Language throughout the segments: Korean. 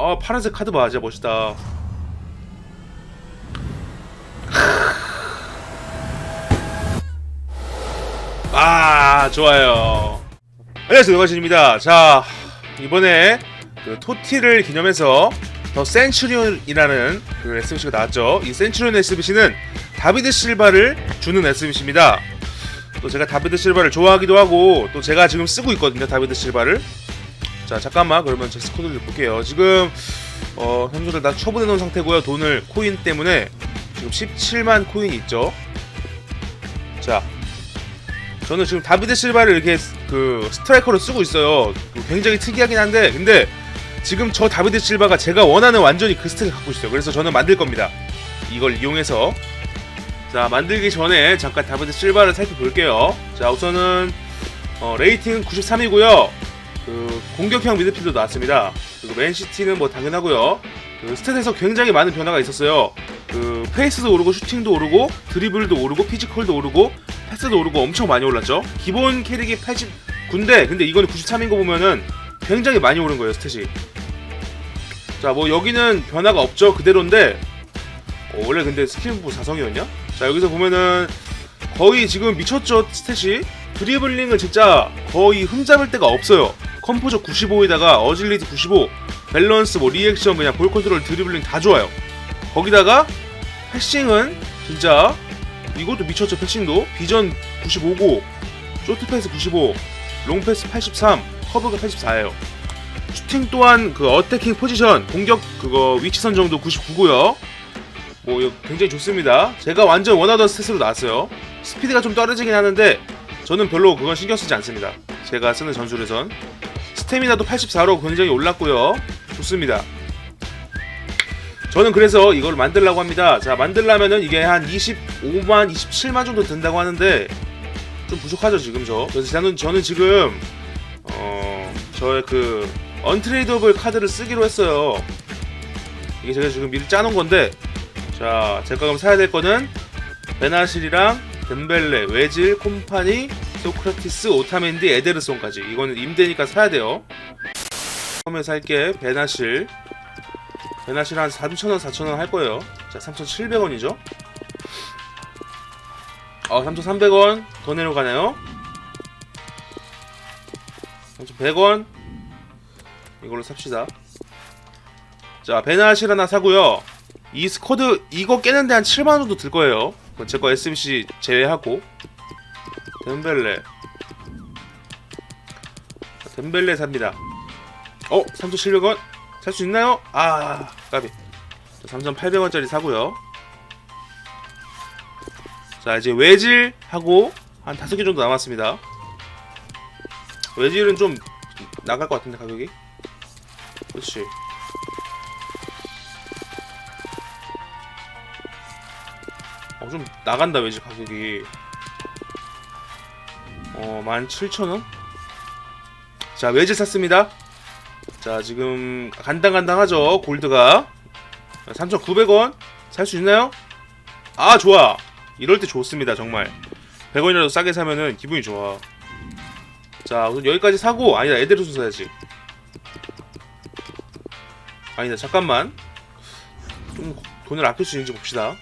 아 파란색 카드 봐. 진짜 멋있다. 아 좋아요. 안녕하세요. 노가신입니다. 자 이번에 그 토티를 기념해서 더 센츄리온이라는 그 SBC가 나왔죠. 이 센츄리온 SBC는 다비드 실바를 주는 SBC입니다. 또 제가 다비드 실바를 좋아하기도 하고 또 제가 지금 쓰고 있거든요 다비드 실바를 자 잠깐만. 그러면 제 스코드를 볼게요. 지금 어 선수들 다 처분해 놓은 상태고요. 돈을 코인 때문에 지금 17만 코인이 있죠. 자 저는 지금 다비드 실바를 이렇게 그 스트라이커로 쓰고 있어요. 그 굉장히 특이하긴 한데 근데 지금 저 다비드 실바가 제가 원하는 완전히 그 스택을 갖고 있어요. 그래서 저는 만들 겁니다. 이걸 이용해서. 자 만들기 전에 잠깐 다비드 실바를 살펴볼게요. 자 우선은 어, 레이팅 93이고요 그 공격형 미드필더 나왔습니다. 그리고 맨시티는 뭐 당연하고요. 그 스탯에서 굉장히 많은 변화가 있었어요. 그 페이스도 오르고 슈팅도 오르고 드리블도 오르고 피지컬도 오르고 패스도 오르고 엄청 많이 올랐죠. 기본 캐릭이 89인데 근데 이거는 93인 거 보면은 굉장히 많이 오른 거예요 스탯이. 자 뭐 여기는 변화가 없죠 그대로인데 어, 원래 근데 스킬부 4성이었냐? 자 여기서 보면은 거의 지금 미쳤죠 스탯이 드리블링은 진짜 거의 흠잡을 데가 없어요. 컴포저 95에다가 어질리티 95, 밸런스, 뭐 리액션, 그냥 볼 컨트롤, 드리블링 다 좋아요. 거기다가 패싱은 진짜 이것도 미쳤죠 패싱도 비전 95고 쇼트 패스 95, 롱 패스 83, 커브가 84예요. 슈팅 또한 그 어태킹 포지션 공격 그거 위치 선정도 99고요. 뭐 굉장히 좋습니다. 제가 완전 원하던 스탯으로 나왔어요. 스피드가 좀 떨어지긴 하는데 저는 별로 그건 신경 쓰지 않습니다. 제가 쓰는 전술에선 스태미나도 84로 굉장히 올랐고요. 좋습니다. 저는 그래서 이걸 만들려고 합니다. 자, 만들려면은 이게 한 25만, 27만 정도 든다고 하는데 좀 부족하죠, 지금 저. 저는 저는 지금 어, 저의 그 언트레이더블 카드를 쓰기로 했어요. 이게 제가 지금 미리 짜놓은 건데 자, 제가 그럼 사야 될 거는 베나실이랑 덴벨레, 외질, 콤파니, 소크라티스, 오타멘디, 에데르손까지 이거는 임대니까 사야 돼요. 처음에 살게 베나실 베나실 한 3,000원, 4,000원 할 거예요. 자, 3,700원이죠. 어, 3,300원 더 내려가나요? 3,100원 이걸로 삽시다. 자, 베나실 하나 사고요. 이 스쿼드 이거 깨는데 한 7만 정도 들 거예요. 제거 SBC 제외하고 덴벨레 덴벨레 삽니다. 어, 3,700원 살 수 있나요? 아, 까비. 3,800원짜리 사고요. 자, 이제 외질 하고 한 다섯 개 정도 남았습니다. 외질은 좀 나갈 것 같은데 가격이. 그렇지. 어, 좀 나간다 외질 가격이. 어, 17,000원? 자, 외질 샀습니다. 자, 지금 간당간당하죠, 골드가. 3,900원? 살 수 있나요? 아, 좋아. 이럴 때 좋습니다, 정말. 100원이라도 싸게 사면은 기분이 좋아. 자, 우선 여기까지 사고, 아니다, 에데르손 사야지. 아니다, 잠깐만. 좀 돈을 아낄 수 있는지 봅시다.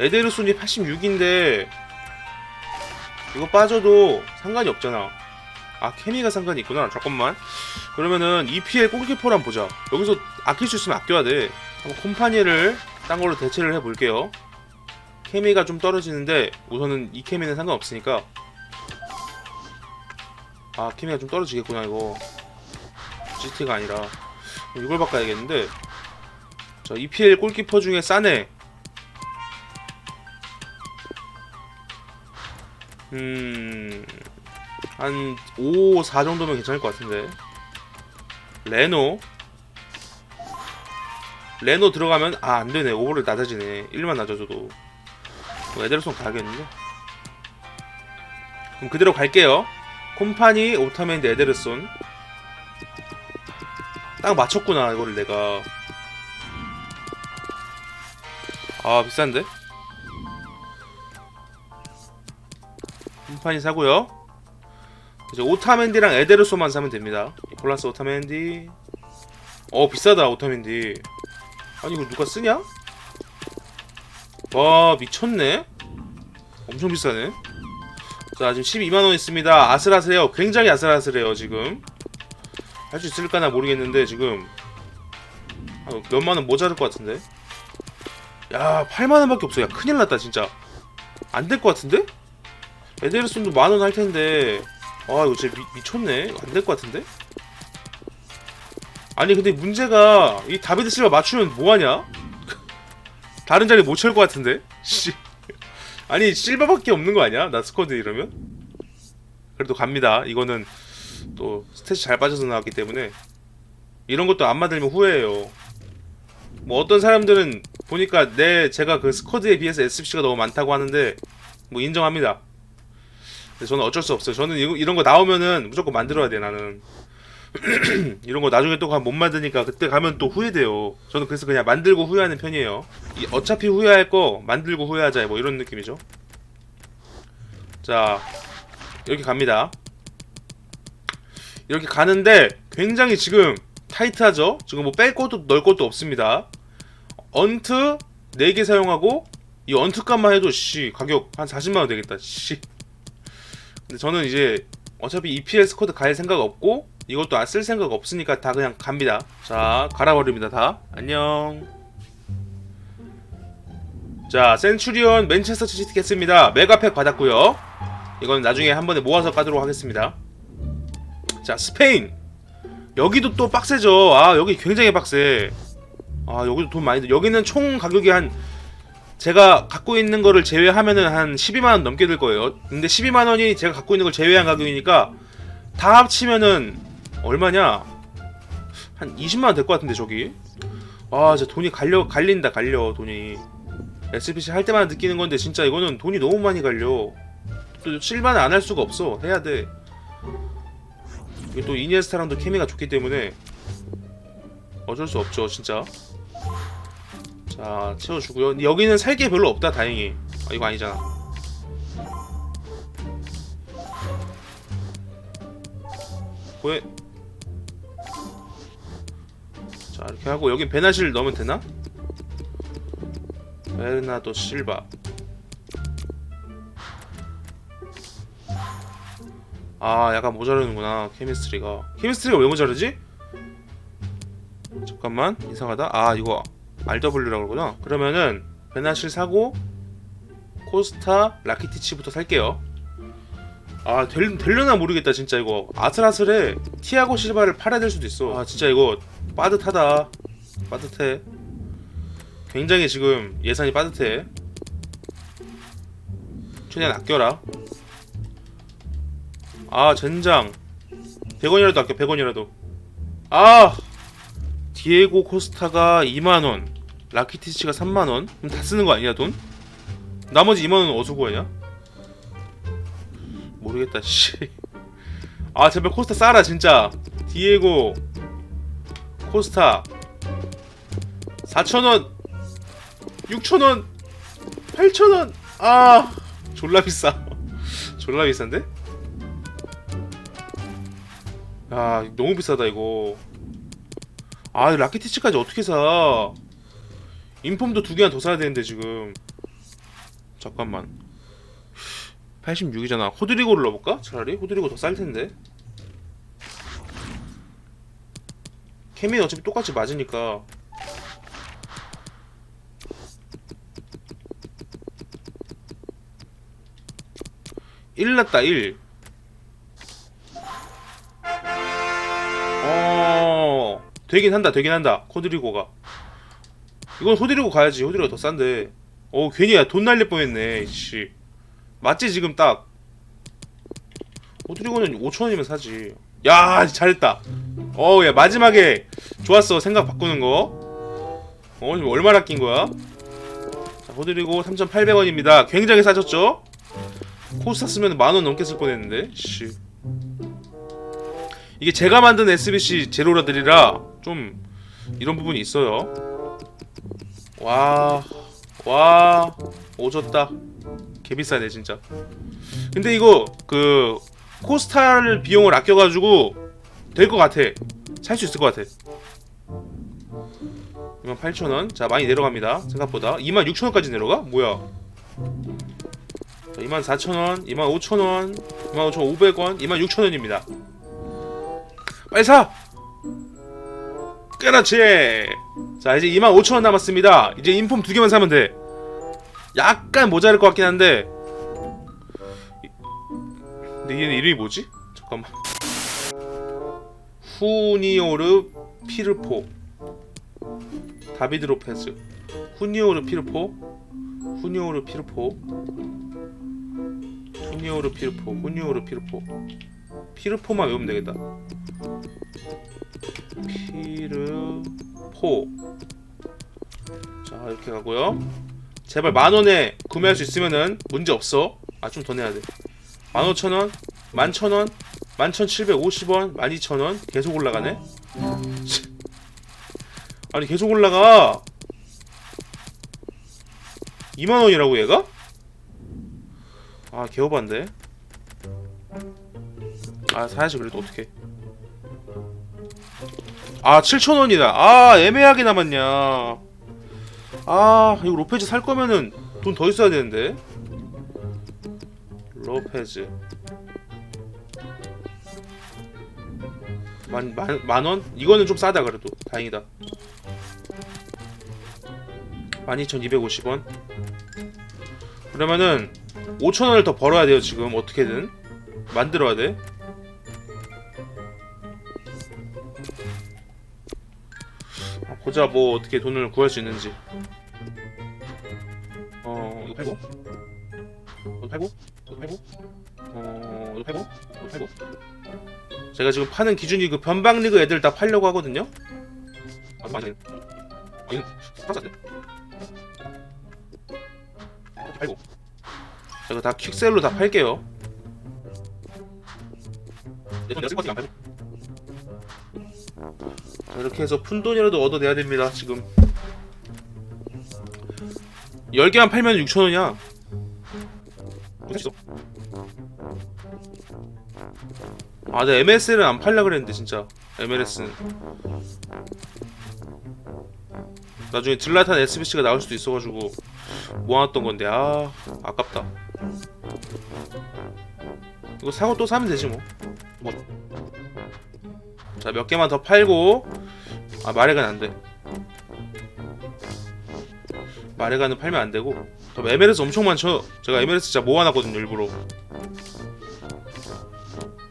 에데르손이 86인데, 이거 빠져도 상관이 없잖아. 아 케미가 상관이 있구나. 잠깐만. 그러면은 EPL 골키퍼를 한번 보자. 여기서 아낄 수 있으면 아껴야 돼. 한번 콤파니를 딴 걸로 대체를 해볼게요. 케미가 좀 떨어지는데 우선은 이 케미는 상관없으니까. 아 케미가 좀 떨어지겠구나 이거. GT가 아니라 이걸 바꿔야겠는데. 자 EPL 골키퍼 중에 싸네. 음, 한 5, 4 정도면 괜찮을 것 같은데. 레노. 레노 들어가면, 아, 안 되네. 오버를 낮아지네. 1만 낮아져도. 뭐 에데르손 가야겠는데? 그럼 그대로 갈게요. 콤파니, 오타멘드, 에데르손. 딱 맞췄구나, 이거를 내가. 아, 비싼데? 파니 사고요. 이제 오타멘디랑 에데르소만 사면 됩니다. 콜라스 오타멘디. 어 비싸다 오타민디. 아니 이거 누가 쓰냐? 와 미쳤네. 엄청 비싸네. 자 지금 12만원 있습니다. 아슬아슬해요. 굉장히 아슬아슬해요 지금. 할 수 있을까나 모르겠는데 지금. 한 몇만원 모자랄 것 같은데? 야 8만원밖에 없어. 야 큰일 났다 진짜. 안 될 것 같은데? 에데르손도 만원 할 텐데 아 이거 진짜 미, 미쳤네 안 될 것 같은데? 아니 근데 문제가 이 다비드 실바 맞추면 뭐하냐? 다른 자리 못 채울 것 같은데? 씨 아니 실바밖에 없는 거 아니야? 나 스쿼드 이러면? 그래도 갑니다 이거는 또 스탯이 잘 빠져서 나왔기 때문에 이런 것도 안 만들면 후회해요 뭐 어떤 사람들은 보니까 내 제가 그 스쿼드에 비해서 SPC가 너무 많다고 하는데 뭐 인정합니다 근데 저는 어쩔 수 없어요 저는 이거, 이런 거 나오면은 무조건 만들어야 돼 나는 이런 거 나중에 또 못 만드니까 그때 가면 또 후회돼요. 저는 그래서 그냥 만들고 후회하는 편이에요. 이 어차피 후회할 거 만들고 후회하자 뭐 이런 느낌이죠. 자 이렇게 갑니다. 이렇게 가는데 굉장히 지금 타이트하죠. 지금 뭐 뺄 것도 넣을 것도 없습니다. 언트 4개 사용하고 이 언트 값만 해도 씨 가격 한 40만 원 되겠다. 씨. 근데 저는 이제 어차피 EPL 스쿼드 갈 생각 없고 이것도 안 쓸 생각 없으니까 다 그냥 갑니다. 자, 갈아버립니다. 다. 안녕. 자, 센츄리온 맨체스터 시티 겠습니다. 메가팩 받았고요. 이건 나중에 한 번에 모아서 까도록 하겠습니다. 자, 스페인. 여기도 또 빡세죠. 아, 여기 굉장히 빡세. 아, 여기도 돈 많이 들. 여기는 총 가격이 한 제가 갖고 있는 거를 제외하면은 한 12만 원 넘게 들 거예요. 근데 12만 원이 제가 갖고 있는 걸 제외한 가격이니까 다 합치면은 얼마냐? 한 20만 원 될 것 같은데 저기. 아, 진짜 돈이 갈려 갈린다 갈려 돈이. SPC 할 때마다 느끼는 건데 진짜 이거는 돈이 너무 많이 갈려. 또 실반을 안할 수가 없어. 해야 돼. 또 이니에스타랑도 케미가 좋기 때문에 어쩔 수 없죠, 진짜. 자, 채워주고요. 여기는 살 게 별로 없다, 다행히. 아, 이거 아니잖아. 왜? 자, 이렇게 하고 여기 베나실 넣으면 되나? 베르나도 실바. 아, 약간 모자르는구나. 케미스트리가. 케미스트리가 왜 모자르지? 잠깐만. 이상하다. 아, 이거 RW라고 그러구나. 그러면은 베나실 사고 코스타 라키티치부터 살게요. 아 될, 될려나 모르겠다 진짜 이거. 아슬아슬해. 티아고 실바를 팔아야 될 수도 있어. 아 진짜 이거 빠듯하다. 빠듯해. 굉장히 지금 예산이 빠듯해. 최대한 아껴라. 아 젠장. 100원이라도 아껴 100원이라도. 아 디에고 코스타가 2만원 라키티치가 3만원 그럼 다 쓰는 거 아니야 돈? 나머지 2만원은 어디서 구하냐? 모르겠다 씨. 아 제발 코스타 싸라 진짜. 디에고 코스타 4,000원 6,000원 8,000원 아 졸라 비싸. 졸라 비싼데? 아 너무 비싸다 이거. 아 라키티치까지 어떻게 사? 인폼도 두 개나 더 사야 되는데 지금. 잠깐만. 86이잖아. 호드리고를 넣어볼까? 차라리 호드리고 더 쌀 텐데. 케미는 어차피 똑같이 맞으니까. 일 났다 1 되긴 한다 되긴 한다. 코드리고가. 이건 호드리고 가야지. 호드리고 더 싼데. 어 괜히 야, 돈 날릴 뻔했네 씨. 맞지 지금 딱? 호드리고는 5천원이면 사지. 야 잘했다. 어야 마지막에 좋았어 생각 바꾸는 거. 어, 지금 얼마나 낀 거야? 자, 호드리고 3,800원입니다. 굉장히 싸졌죠? 코스타 쓰면 만 원 넘게 쓸 뻔했는데, 씨. 이게 제가 만든 SBC 제로라들이라 좀 이런 부분이 있어요. 와, 와, 오졌다. 개비싸네 진짜. 근데 이거 그 코스타를 비용을 아껴가지고 될 것 같아. 살 수 있을 것 같아. 28,000원 자 많이 내려갑니다 생각보다 26,000원까지 내려가? 뭐야 자, 24,000원 25,000원 25,500원 26,000원입니다 빨리 사! 그렇지? 자 이제 25,000원 남았습니다. 이제 인폼 두 개만 사면 돼. 약간 모자랄 것 같긴 한데. 이- 근데 얘는 이름이 뭐지? 잠깐만. 후니오르 피르포. 다비드 로페즈 후니오르 피르포? 후니오르 피르포? 후니오르 피르포? 후니오르 피르포 피르포만 외우면 되겠다. 피르포. 자 이렇게 가고요. 제발 만원에 구매할 수 있으면은 문제 없어. 아 좀 더 내야 돼. 15,000원 11,000원 11,750원 12,000원. 계속 올라가네. 아니 계속 올라가. 2만원이라고 얘가? 아 개오반데 아 사야지 그래도. 어떡해. 아 7천원이다. 아 애매하게 남았냐. 아 이거 로페즈 살 거면은 돈 더 있어야 되는데. 로페즈. 만, 만, 만원? 이거는 좀 싸다 그래도. 다행이다. 12,250원. 그러면은 5천원을 더 벌어야 돼요 지금. 어떻게든. 만들어야 돼 아, 보자 뭐 어떻게 돈을 구할 수 있는지. 어 이거 팔고? 이거 팔고? 이거 팔고? 어 이거 팔고? 이거 팔고? 제가 지금 파는 기준이 그 변방리그 애들 다 팔려고 하거든요? 아 맞아요 아 이거 프랑스인데 이렇게 팔고. 제가 다 퀵셀로 다 팔게요. 내돈 내가 쓸것 같지 안 팔고? 자, 이렇게 해서 푼돈이라도 얻어내야 됩니다 지금. 10개만 팔면 6천원이야. 어있어 아, 내 MS는 안 팔려 그랬는데 진짜. MLS는 나중에 딜라탄 SBC가 나올 수도 있어가지고 모아놨던 건데 아 아깝다. 이거 사고 또 사면 되지 뭐. 자 몇 개만 더 팔고. 아 마레간 안 돼. 마레간은 팔면 안 되고. 더 MLS 엄청 많죠? 제가 MLS 진짜 모아놨거든요 일부러.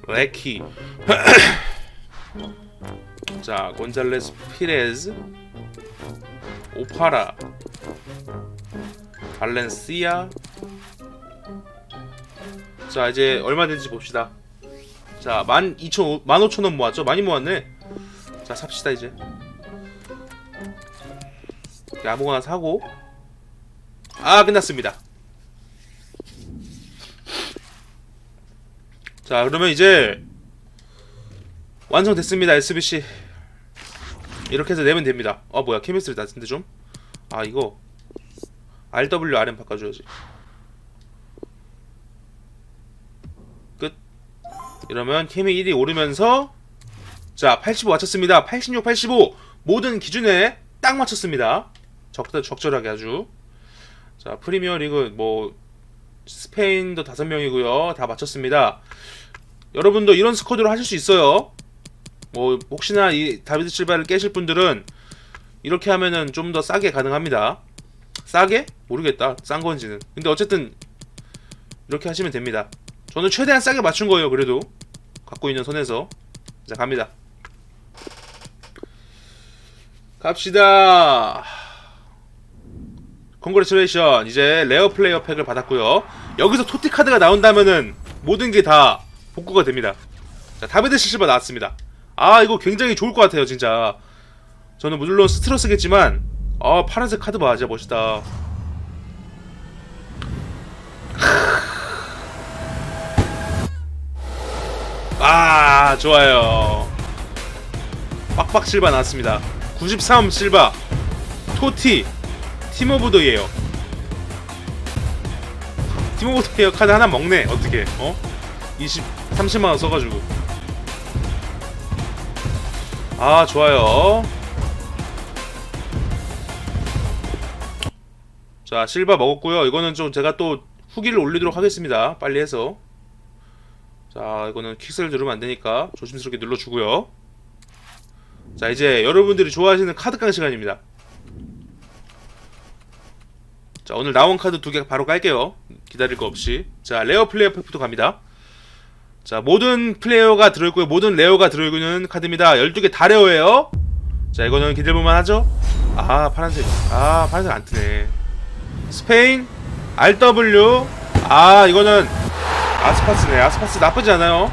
레키. 자 곤잘레스 피레즈. 오파라. 발렌시아. 자 이제 얼마 된지 봅시다 자 12,000 15,000원 모았죠? 많이 모았네. 자 삽시다 이제. 아무거나 사고. 아 끝났습니다. 자 그러면 이제 완성됐습니다 SBC 이렇게 해서 내면 됩니다. 어 뭐야 케미스트리 낮은데 좀? 아 이거 RWRM 바꿔줘야지 이러면 케미 1이 오르면서 자 85 맞췄습니다 86 85 모든 기준에 딱 맞췄습니다 적, 적절하게 아주 자 프리미어 리그 뭐 스페인도 다섯 명이고요. 다 맞췄습니다. 여러분도 이런 스쿼드로 하실 수 있어요. 뭐 혹시나 이 다비드 실바를 깨실 분들은 이렇게 하면은 좀 더 싸게 가능합니다. 싸게? 모르겠다. 싼 건지는. 근데 어쨌든 이렇게 하시면 됩니다. 저는 최대한 싸게 맞춘 거예요. 그래도. 갖고 있는 손에서. 자 갑니다. 갑시다. 컨그레츄레이션 이제 레어 플레이어 팩을 받았고요. 여기서 토티 카드가 나온다면은 모든 게 다 복구가 됩니다. 자 다비드 실바 나왔습니다. 아 이거 굉장히 좋을 것 같아요 진짜. 저는 물론 스트러스겠지만 아 파란색 카드 봐 진짜 멋있다 아 좋아요. 빡빡 실바 나왔습니다. 93 실바. 토티. 팀 오브 더 예요. 팀 오브 더 예어 카드 하나 먹네. 어떻게 어? 20 30만원 써가지고. 아 좋아요. 자 실바 먹었고요. 이거는 좀 제가 또 후기를 올리도록 하겠습니다. 빨리 해서. 자 이거는 킥스를 누르면 안되니까 조심스럽게 눌러주고요. 자 이제 여러분들이 좋아하시는 카드 깡 시간입니다. 자 오늘 나온 카드 두 개 바로 깔게요. 기다릴 거 없이. 자 레어 플레이어 팩부터 갑니다. 자 모든 플레이어가 들어있고요. 모든 레어가 들어있는 카드입니다. 12개 다 레어예요. 자 이거는 기대볼만 하죠? 아 파란색. 아 파란색 안 뜨네. 스페인 RW 아 이거는 아스파스네. 아스파스 나쁘지 않아요.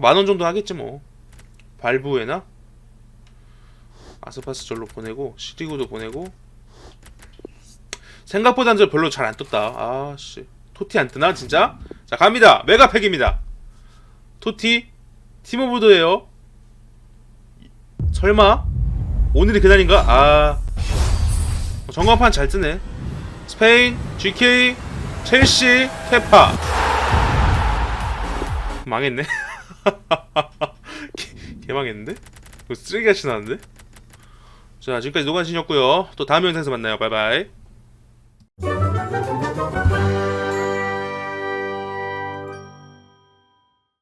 만원 정도 하겠지 뭐. 발부에나? 아스파스 절로 보내고 시리구도 보내고. 생각보단 저 별로 잘 안 떴다. 아씨. 토티 안 뜨나 진짜? 자 갑니다. 메가팩입니다. 토티 팀오브드예요. 설마? 오늘이 그날인가? 아. 전광판 잘 뜨네. 스페인 GK 첼시 케파. 망했네. 개, 개 망했는데? 이거 쓰레기같이 나는데? 자 지금까지 노관신이었고요. 또 다음 영상에서 만나요. 바이바이